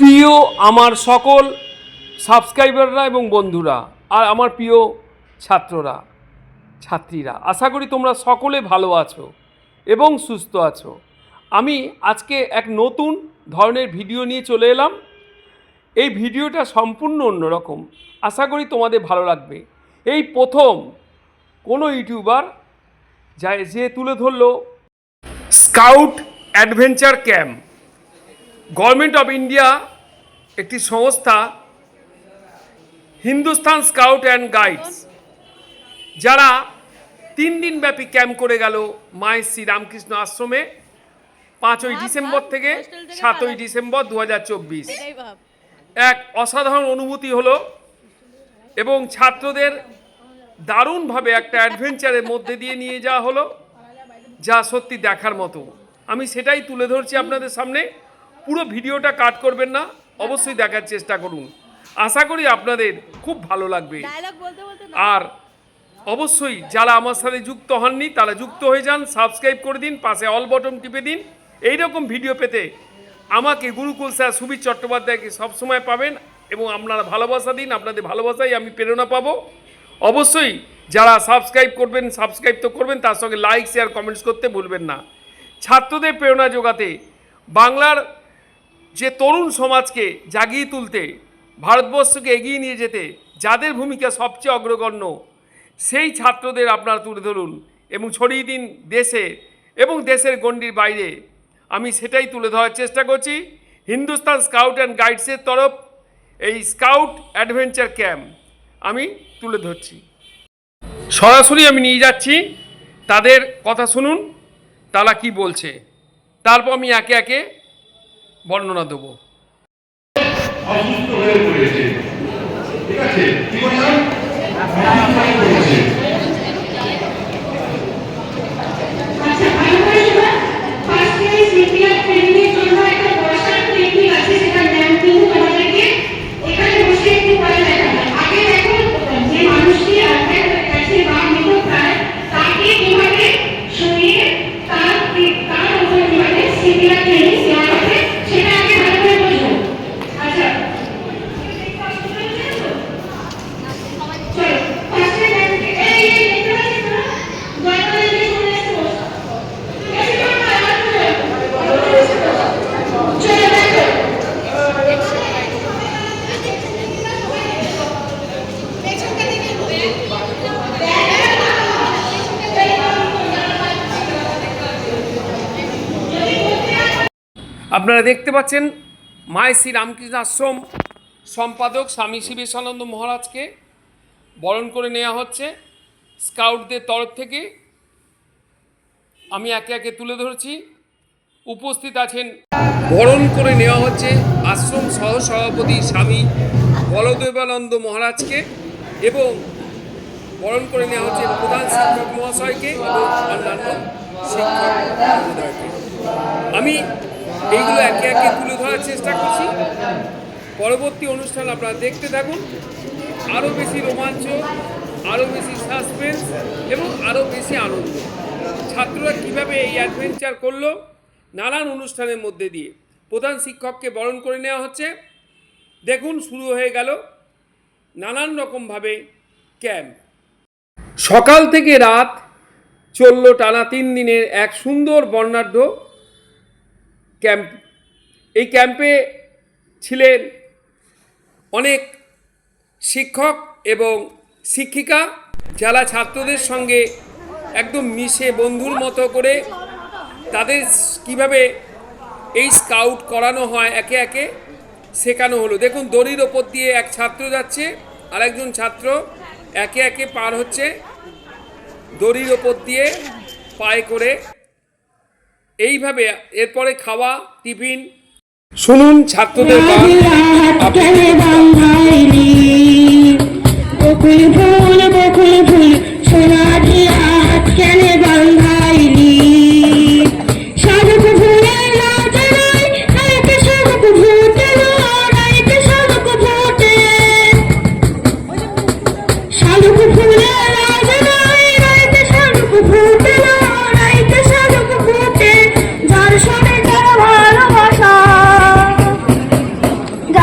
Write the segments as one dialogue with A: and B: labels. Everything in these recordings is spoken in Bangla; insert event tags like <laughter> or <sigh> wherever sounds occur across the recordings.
A: প্রিয় আমার সকল সাবস্ক্রাইবাররা এবং বন্ধুরা, আর আমার প্রিয় ছাত্ররা, ছাত্রীরা, আশা করি তোমরা সকলে ভালো আছো এবং সুস্থ আছো। আমি আজকে এক নতুন ধরনের ভিডিও নিয়ে চলে এলাম। এই ভিডিওটা সম্পূর্ণ অন্যরকম। আশা করি তোমাদের ভালো লাগবে। এই প্রথম কোনো ইউটিউবার যা যে তুলে ধরলো scout adventure camp. Government of India একটি সংস্থা হিন্দুস্তান স্কাউট অ্যান্ড গাইডস যারা তিন দিন ব্যাপী ক্যাম্প করে গেল মায়ের শ্রী রামকৃষ্ণ আশ্রমে পাঁচই ডিসেম্বর থেকে সাতই ডিসেম্বর দু এক অসাধারণ অনুভূতি হলো এবং ছাত্রদের দারুণভাবে একটা অ্যাডভেঞ্চারের মধ্যে দিয়ে নিয়ে যাওয়া হলো যা সত্যি দেখার মতো। আমি সেটাই তুলে ধরছি আপনাদের সামনে। পুরো ভিডিওটা কাট করবেন না অবশ্যই দেখার চেষ্টা করুন। আশা করি আপনাদের খুব ভালো লাগবে। আর অবশ্যই যারা আমার সাথে যুক্ত হননি তারা যুক্ত হয়ে যান সাবস্ক্রাইব করে দিন পাশে অল বটন টিপে দিন। এই রকম ভিডিও পেতে আমাকে গুরুকুল স্যার সুবীর চট্টোপাধ্যায়কে সবসময় পাবেন এবং আপনারা ভালোবাসা দিন আপনাদের ভালোবাসাই আমি প্রেরণা পাবো। অবশ্যই যারা সাবস্ক্রাইব করবেন সাবস্ক্রাইব তো করবেন তার সঙ্গে লাইক শেয়ার কমেন্টস করতে ভুলবেন না। ছাত্রদের প্রেরণা যোগাতে বাংলার যে তরুণ সমাজকে জাগিয়ে তুলতে, ভারতবর্ষকে এগিয়ে নিয়ে যেতে যাদের ভূমিকা সবচেয়ে অগ্রগণ্য, সেই ছাত্রদের আপনারা তুলে ধরুন এবং ছড়িয়ে দিন দেশে এবং দেশের গণ্ডির বাইরে। আমি সেটাই তুলে ধরার চেষ্টা করছি হিন্দুস্তান স্কাউট অ্যান্ড গাইডসের তরফ, এই স্কাউট অ্যাডভেঞ্চার ক্যাম্প আমি তুলে ধরছি। সরাসরি আমি নিয়ে যাচ্ছি, তাদের কথা শুনুন, তারা কি বলছে। তারপর আমি একে একে বর্ণনা দেবো।
B: অসুস্থ হয়ে পড়েছে। ঠিক আছে? কি বললাম অসুস্থ হয়ে পড়েছে
C: আচ্ছা ভালো করে শোনা ফার্স্টে সিপিআর ট্রেনিংয়ের জন্য একটা বসার টেকনিক আছে সেটা ম্যাম কিন্তু তোমাদেরকে এখানে বসে একটু পরে দেখাবে আগে দেখো যে মানুষটি অজ্ঞান হয়ে গেছে বা মৃতপ্রায় তাকে কীভাবে সরিয়ে তার তার উপর কীভাবে সিপিআর ট্রেনিং দেওয়া হবে সেটা আগে ভালো করে বোঝো আচ্ছা চলো ফার্স্টে ম্যামকে এই এই দেখতে পাচ্ছি তো দয়া করে এদিকে চলে এসে বসো
A: আপনারা দেখতে পাচ্ছেন মায় শ্রী রামকৃষ্ণ আশ্রম সম্পাদক স্বামী শিবেশানন্দ মহারাজকে বরণ করে নেওয়া হচ্ছে স্কাউটদের তরফ থেকে। আমি একে একে তুলে ধরেছি। উপস্থিত আছেন, বরণ করে নেওয়া হচ্ছে আশ্রম সহ সভাপতি স্বামী বলদেবানন্দ মহারাজকে এবং বরণ করে নেওয়া হচ্ছে প্রধান শিক্ষক মহাশয়কে এবং অন্যান্য শিক্ষক আমি এইগুলো একে একে তুলে ধরার চেষ্টা করছি। পরবর্তী অনুষ্ঠান আপনারা দেখতে থাকুন। আরও বেশি রোমাঞ্চ, আরও বেশি সাসপেন্স এবং আরও বেশি আনন্দ। ছাত্ররা কীভাবে এই অ্যাডভেঞ্চার করল, নানান অনুষ্ঠানের মধ্যে দিয়ে। প্রধান শিক্ষককে বরণ করে নেওয়া হচ্ছে। দেখুন, শুরু হয়ে গেল নানান রকমভাবে ক্যাম্প সকাল থেকে রাত চলল টানা তিন দিনের এক সুন্দর বর্ণাঢ্য ক্যাম্প, এই ক্যাম্পে ছিলেন অনেক শিক্ষক এবং শিক্ষিকা যারা ছাত্রদের সঙ্গে একদম মিশে বন্ধুর মতো করে তাদের কীভাবে এই স্কাউট করানো হয়, একে একে শেখানো হলো। দেখুন, দড়ির ওপর দিয়ে এক ছাত্র যাচ্ছে, আরেকজন ছাত্র একে একে পার হচ্ছে, দড়ির ওপর দিয়ে পায়ে করে এইভাবে এরপরে খাওয়া টিফিন শুনুন। ছাত্রদের গান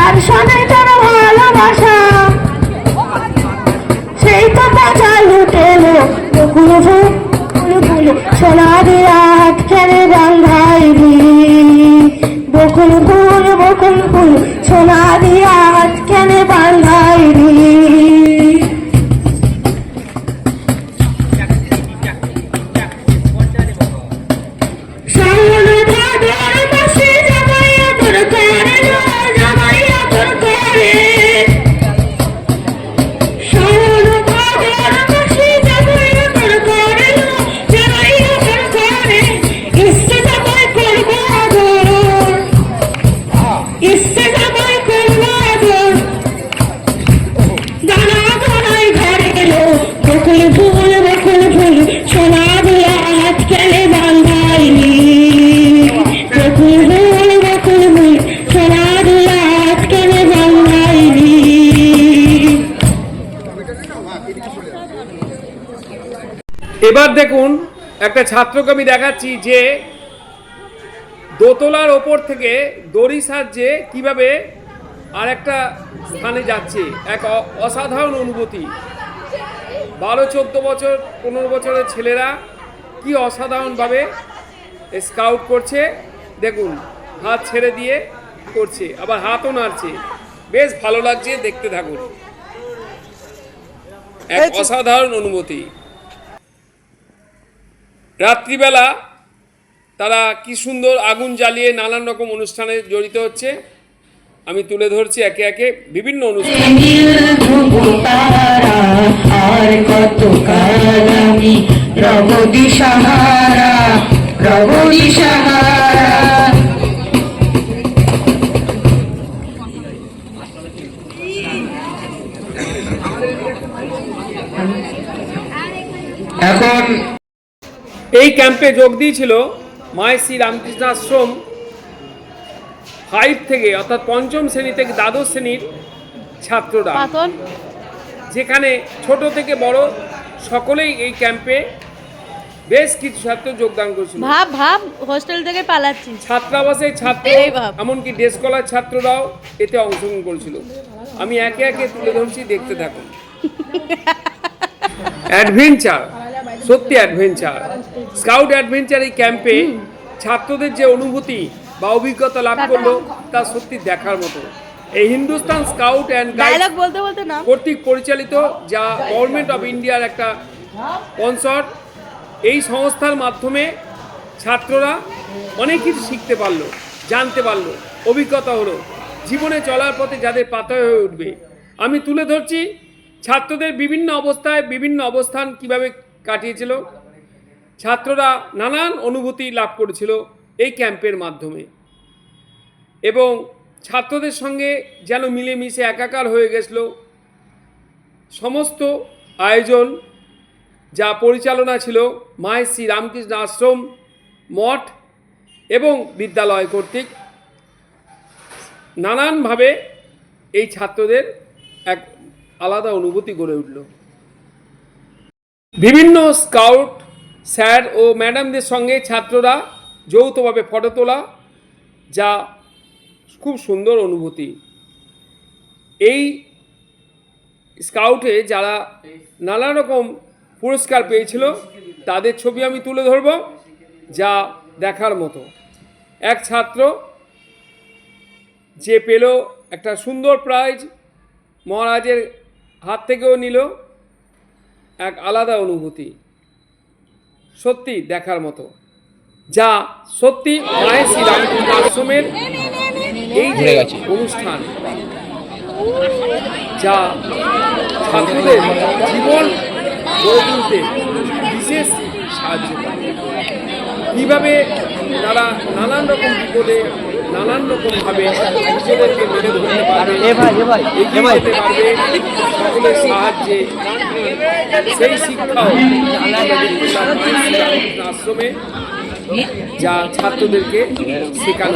C: আর সদাই তারা ভালোবাসা।
A: এবার দেখুন একটা ছাত্রকে আমি দেখাচ্ছি যে দোতলার ওপর থেকে দড়ি সাহায্যে কীভাবে আর একটা স্থানে যাচ্ছে এক অসাধারণ অনুভূতি। বারো চোদ্দ বছর পনেরো বছরের ছেলেরা কি অসাধারণভাবে স্কাউট করছে দেখুন হাত ছেড়ে দিয়ে করছে আবার হাতও নাড়ছে। বেশ ভালো লাগছে দেখতে থাকুন। এক অসাধারণ অনুভূতি। রাত্রিবেলা তারা কি সুন্দর আগুন জ্বালিয়ে নানান রকম অনুষ্ঠানে জড়িত হচ্ছে। আমি তুলে ধরছি একে একে বিভিন্ন অনুষ্ঠান।
B: এখন
A: এই ক্যাম্পে যোগ দিয়েছিল মায় শ্রী রামকৃষ্ণ আশ্রম ফাইভ থেকে অর্থাৎ পঞ্চম শ্রেণি থেকে দ্বাদশ শ্রেণির ছাত্ররা। যেখানে ছোট থেকে বড় সকলেই এই ক্যাম্পে বেশ কিছু ছাত্র যোগদান করেছিল।
D: ভাব ভাব হোস্টেল থেকে পালাচ্ছিস
A: ছাত্রাবাসের ছাত্র এমনকি ডে স্কলার ছাত্ররাও এতে অংশগ্রহণ করেছিল। আমি একে একে তুলে ধরছি দেখতে থাকুন। <laughs> অ্যাডভেঞ্চার সত্যি অ্যাডভেঞ্চার স্কাউট অ্যাডভেঞ্চার এই ক্যাম্পে ছাত্রদের যে অনুভূতি বা অভিজ্ঞতা লাভ করল তা সত্যি দেখার মতো। এই হিন্দুস্তান স্কাউট অ্যান্ড গাইড
D: বলতে বলতে না
A: কর্তৃক পরিচালিত যা গভর্নমেন্ট অফ ইন্ডিয়ার একটা কনসার্ট এই সংস্থার মাধ্যমে ছাত্ররা অনেক কিছু শিখতে পারল জানতে পারল অভিজ্ঞতা হলো। জীবনে চলার পথে যাদের পাতা হয়ে উঠবে। আমি তুলে ধরছি ছাত্রদের বিভিন্ন অবস্থায় বিভিন্ন অবস্থান কীভাবে কাটিয়েছিল। ছাত্ররা নানান অনুভূতি লাভ করেছিল এই ক্যাম্পের মাধ্যমে। এবং ছাত্রদের সঙ্গে যেন মিলেমিশে একাকার হয়ে গেছিল সমস্ত আয়োজন, যা পরিচালনা ছিল মায়ের শ্রী রামকৃষ্ণ আশ্রম মঠ এবং বিদ্যালয় কর্তৃক। নানানভাবে এই ছাত্রদের এক আলাদা অনুভূতি গড়ে উঠল। বিভিন্ন স্কাউট, স্যার ও ম্যাডামদের সঙ্গে ছাত্ররা যৌথভাবে ফটো তোলা, যা খুব সুন্দর অনুভূতি। এই স্কাউটে যারা নানা রকম পুরস্কার পেয়েছিল, তাদের ছবি আমি তুলে ধরব, যা দেখার মতো। এক ছাত্র যে পেল একটা সুন্দর প্রাইজ মহারাজের হাত থেকেও নিল এক আলাদা অনুভূতি। সত্যি দেখার মতো। যা সত্যি আশ্রমের এই যে অনুষ্ঠান। যা ছাত্রদের জীবন তুলতে বিশেষ সাহায্য করে। কীভাবে তারা নানান রকম বিপদে নানান রকমভাবে নিজেদেরকে মেরে ধরতে পারবে এগিয়ে যেতে পারবে। সকলের সাহায্যে সেই শিক্ষাও আশ্রমে যা ছাত্রদেরকে শেখানো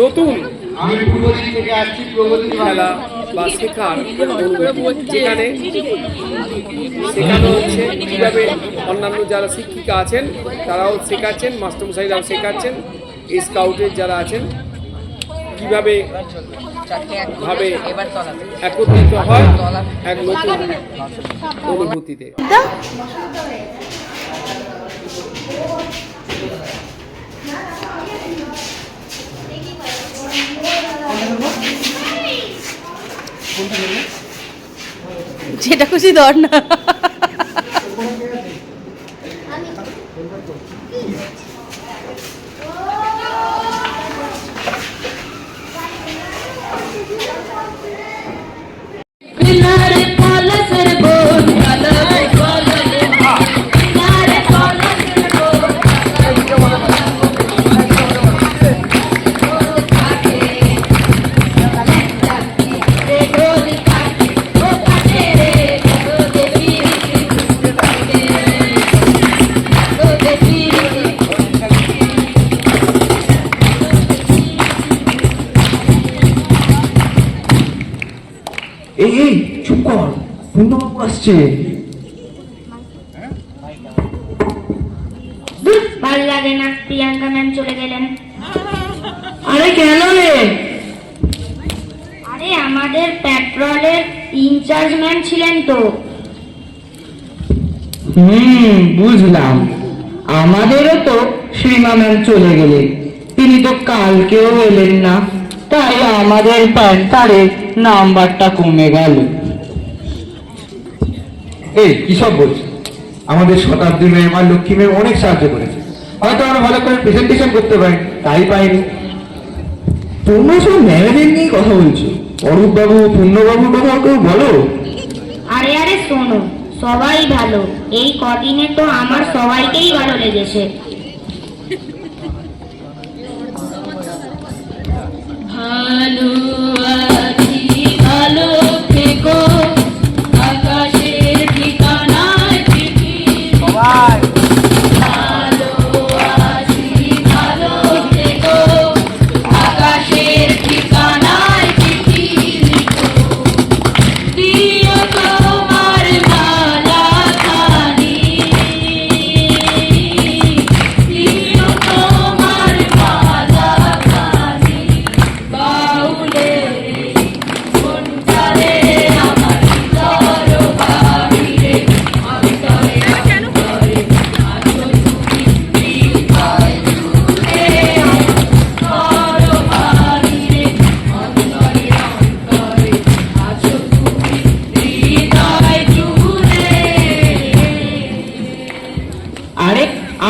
A: নতুন খেলা বা শেখার যেখানে শেখানো হচ্ছে কীভাবে অন্যান্য যারা শিক্ষিকা আছেন, তারাও শেখাচ্ছেন, মাস্টারমশাইরাও শেখাচ্ছেন স্কাউটের যারা আছেন, কীভাবে ভাবে একত্রিত হয় এক নতুন অনুভূতিতে।
D: যেটা খুশি ধর না।
E: আমি
F: আসছে।
C: ভালো লাগে না প্রিয়াঙ্কা ম্যাম চলে গেলেন।
E: আরে কেন রে?
C: আরে আমাদের পেট্রোলের ইনচার্জ ম্যাম ছিলেন তো।
E: হুম বুঝলাম। আমাদেরও তো শ্রীমা ম্যাম চলে গেলেন তিনি তো কালকেও এলেন না। তাই আমাদের প্যান্টারে নাম্বারটা কমে গেল।
F: এই কি সব বলছে? আমাদের শতাব্দী মেয়ে মা লক্ষ্মী মেয়ে অনেক সাহায্য করেছে। হয়তো আমরা ভালো করে প্রেজেন্টেশন করতে পারি তাই পাইনি। তোমরা সব ম্যানেজার নিয়ে কথা বলছো। অরূপ বাবু পূর্ণবাবুর কথা কেউ বলো?
C: আরে আরে শোনো সবাই ভালো। এই কদিনে তো আমার সবাইকেই ভালো লেগেছে।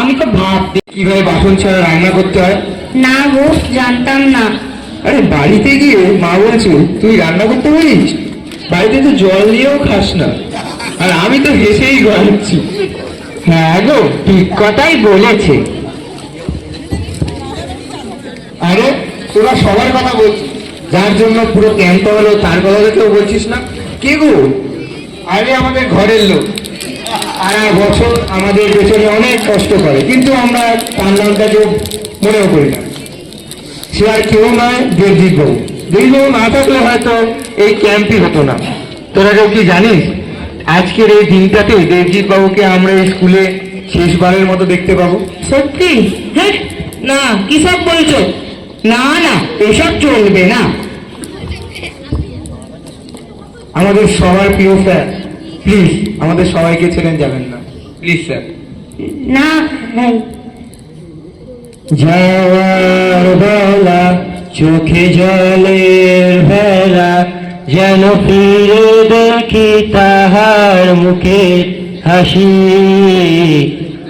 E: আমি তো ভাবতে
F: কীভাবে বাসন ছাড়া রান্না করতে হয়?
C: না গো জানতাম না।
F: আরে বাড়িতে গিয়ে মা বলছে তুই রান্না করতে পারিস বাড়িতে তো জল দিয়েও খাস না। আর আমি তো হেসেই গড়াচ্ছি।
E: হ্যাঁ গো ঠিক কথাই বলেছে।
F: আরে তোরা সবার কথা বলছিস যার জন্য পুরো ক্যাম্প হলো তার কথা তো কেউ বলছিস না? কে গো? আরে আমাদের ঘরের লোক। সারা বছর আমাদের পেছনে অনেক কষ্ট করে কিন্তু আমরা তার নামটাকে মনেও করি না। সে আর কেউ নয় দেবজিৎ বাবু দেবজিৎ না থাকলে হয়তো এই ক্যাম্পই হতো না। তোরা কেউ কি জানিস? আজকের এই দিনটাতে দেবজিৎ বাবুকে আমরা এই স্কুলে শেষবারের মতো দেখতে পাবো।
E: সত্যি? হ্যাঁ না কি সব বলছো? না না এসব চলবে না।
F: আমাদের সবার প্রিয় স্যার প্লিজ <coughs> আমাদের সবাইকে ছেড়ে যাবেন না। প্লিজ স্যার
C: না ভাই।
F: যাওয়ার বেলা চোখে জলের ভেলা যেন ফিরে দেখি তাহার মুখে হাসি।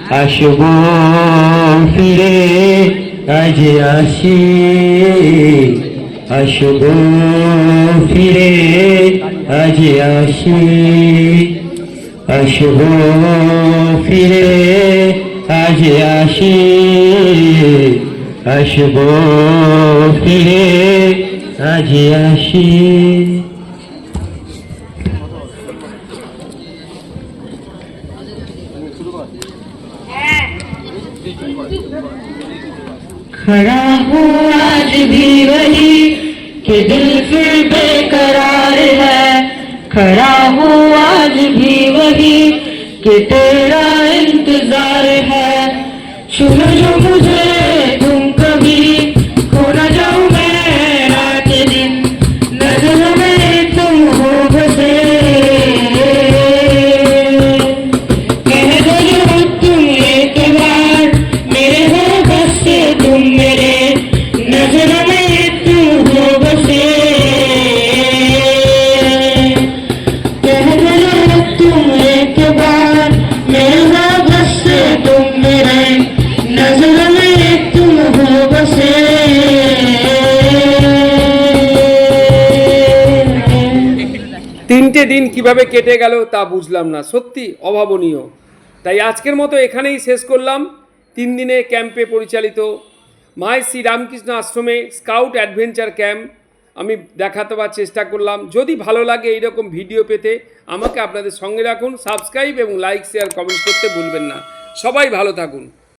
F: আসব ফিরে আজ আসি। আসব ফিরে আজ আসি আসব ফিরে আজ আসি আসব ফিরে আজ আসি
E: खड़ा हूँ आज भी वही कि दिल फिर बेकरार है खड़ा हूँ आज भी वही कि तेरा
A: দিন কীভাবে কেটে গেল তা বুঝলাম না, সত্যি অভাবনীয়। তাই আজকের মতো এখানেই শেষ করলাম। তিন দিনে ক্যাম্পে পরিচালিত মায়ের শ্রী রামকৃষ্ণ আশ্রমে স্কাউট অ্যাডভেঞ্চার ক্যাম্প। আমি দেখাতে পারার চেষ্টা করলাম। যদি ভালো লাগে এইরকম ভিডিও পেতে আমাকে আপনাদের সঙ্গে রাখুন, সাবস্ক্রাইব এবং লাইক, শেয়ার, কমেন্ট করতে ভুলবেন না। সবাই ভালো থাকুন।